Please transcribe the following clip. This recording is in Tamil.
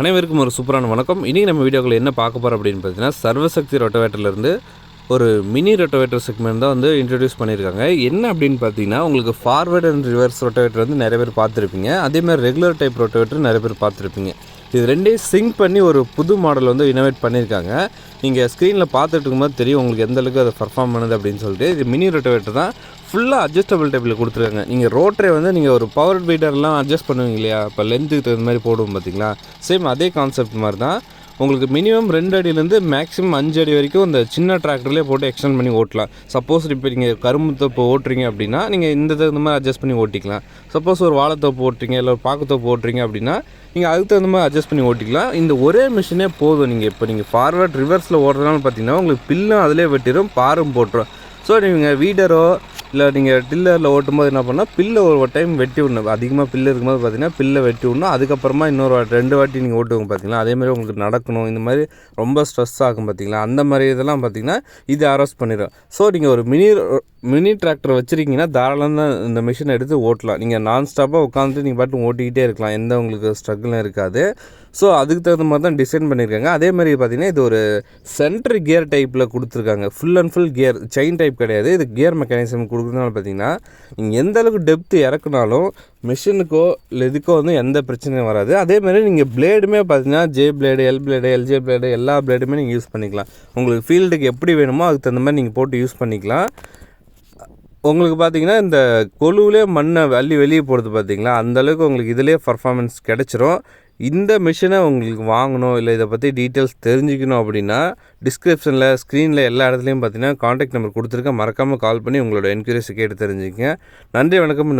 அனைவருக்கும் ஒரு சூப்பரான வணக்கம். இன்றைக்கி நம்ம வீடியோக்கள் என்ன பார்க்க போகிறோம் அப்படின்னு பார்த்தீங்கன்னா சர்வசக்தி ரொட்டவேட்டர்லேருந்து ஒரு மினி ரொட்டவேட்டர் செக்மெண்ட் தான் வந்து இன்ட்ரடியூஸ் பண்ணியிருக்காங்க. என்ன அப்படின்னு பார்த்தீங்கன்னா உங்களுக்கு ஃபார்வேர்ட் அண்ட் ரிவர்ஸ் ரொட்டவேட்டர் வந்து நிறைய பேர் பார்த்துருப்பீங்க. அதே மாதிரி ரெகுலர் டைப் ரொட்டவேட்டர் நிறைய பேர் பார்த்துருப்பீங்க. இது ரெண்டையும் சிங்க் பண்ணி ஒரு புது மாடல் வந்து இனோவேட் பண்ணியிருக்காங்க நீங்கள் ஸ்க்ரீனில் பார்த்துட்டு இருக்கும்போது தெரியும் உங்களுக்கு எந்த அளவுக்கு அதை பர்ஃபார்ம் பண்ணுது அப்படின்னு சொல்லிட்டு. இது மினி ரொட்டவேட்டர் தான். ஃபுல்லாக அட்ஜஸ்டபிள் டைப்பில் கொடுத்துருக்காங்க. நீங்கள் ரோட்டரை வந்து நீங்கள் ஒரு பவர் பீடர்லாம் அட்ஜஸ்ட் பண்ணுவீங்க இல்லையா? இப்போ லென்த்துக்கு தகுந்த மாதிரி போடுவோம் பார்த்தீங்களா சேம் அதே கான்செப்ட் மாதிரி தான். உங்களுக்கு மினிமம் ரெண்டு அடியிலேருந்து மேக்ஸிமம் அஞ்சு அடி வரைக்கும் இந்த சின்ன டிராக்டர்லேயே போட்டு எக்ஸ்டெண்ட் பண்ணி ஓட்டலாம். சப்போஸ் இப்போ நீங்கள் கரும்பு தோப்பு ஓட்டுறீங்க அப்படின்னா நீங்கள் இந்த தகுந்த மாதிரி அட்ஜஸ்ட் பண்ணி ஓட்டிக்கலாம். சப்போஸ் ஒரு வாழைத்தோப்பு ஓட்டுறீங்க இல்லை ஒரு பாக்குத்தோப்பு ஓட்டுறீங்க அப்படின்னா நீங்கள் அதுக்கு தகுந்த மாதிரி அட்ஜஸ்ட் பண்ணி ஓட்டிக்கலாம். இந்த ஒரே மிஷினே போதும். நீங்கள் இப்போ நீங்கள் ஃபார்வர்ட் ரிவர்ஸில் ஓடுறதுனால பார்த்தீங்கன்னா உங்களுக்கு பில்லும் அதிலே வெட்டிடும் பாரும் போட்டுரும். ஸோ நீங்கள் வீடரோ இல்லை நீங்கள் டில்லரில் ஓட்டும்போது என்ன பண்ணால் பில்லை ஒரு டைம் வெட்டி விடணும். அதிகமாக பில்லு இருக்கும்போது பார்த்தீங்கன்னா பில்லை வெட்டி விடணும். அதுக்கப்புறமா இன்னொரு வாட்டி ரெண்டு வாட்டி நீங்கள் ஓட்டுவோங்க பார்த்தீங்களா? அதேமாதிரி உங்களுக்கு நடக்கணும். இந்த மாதிரி ரொம்ப ஸ்ட்ரெஸ் ஆகும் பார்த்தீங்களா? அந்த மாதிரி இதெல்லாம் பார்த்தீங்கன்னா இது அரெஸ்ட் பண்ணிடும் ஸோ நீங்கள் ஒரு மினி மினி டிராக்டர் வச்சுருக்கீங்கன்னா தாராளம் தான் இந்த மிஷினை எடுத்து ஓட்டலாம். நீங்கள் நான் ஸ்டாப்பாக உட்காந்துட்டு நீங்கள் பாட்டு ஓட்டிக்கிட்டே இருக்கலாம். எந்த உங்களுக்கு ஸ்ட்ரகிளும் இருக்காது. ஸோ அதுக்கு தகுந்த மாதிரி தான் டிசைன் பண்ணியிருக்காங்க. அதே மாதிரி பார்த்தீங்கன்னா இது ஒரு சென்ட்ரு கியர் டைப்பில் கொடுத்துருக்காங்க. Full and full gear chain type கிடையாது. இது கியர் மெக்கானிசம் கொடுக்குறதுனால பார்த்தீங்கன்னா நீங்கள் எந்த அளவுக்கு டெப்த்து இறக்குனாலும் மிஷினுக்கோ இல்லை இதுக்கோ வந்து எந்த பிரச்சனையும் வராது. அதே மாதிரி நீங்கள் பிளேடுமே பார்த்தீங்கன்னா J blade L blade LJ blade எல்லா பிளேடுமே நீங்கள் யூஸ் பண்ணிக்கலாம். உங்களுக்கு ஃபீல்டுக்கு எப்படி வேணுமோ அதுக்கு தகுந்த மாதிரி நீங்கள் போட்டு யூஸ் பண்ணிக்கலாம். உங்களுக்கு பார்த்தீங்கன்னா இந்த கொலுவிலே மண்ணை அள்ளி வெளியே போடுறது பார்த்தீங்களா அந்தளவுக்கு உங்களுக்கு இதிலே பர்ஃபார்மன்ஸ் கிடச்சிரும். இந்த மிஷினை உங்களுக்கு வாங்கணும் இல்லை இதை பற்றி டீட்டெயில்ஸ் தெரிஞ்சுக்கணும் அப்படின்னா டிஸ்கிரிப்ஷனில் ஸ்க்ரீனில் எல்லா இடத்துலையும் பார்த்தீங்கன்னா காண்டாக்ட் நம்பர் கொடுத்துருக்கேன். மறக்காமல் கால் பண்ணி உங்களோட என்கொயரிஸை கேட்டு தெரிஞ்சுக்கங்க. நன்றி வணக்கம்.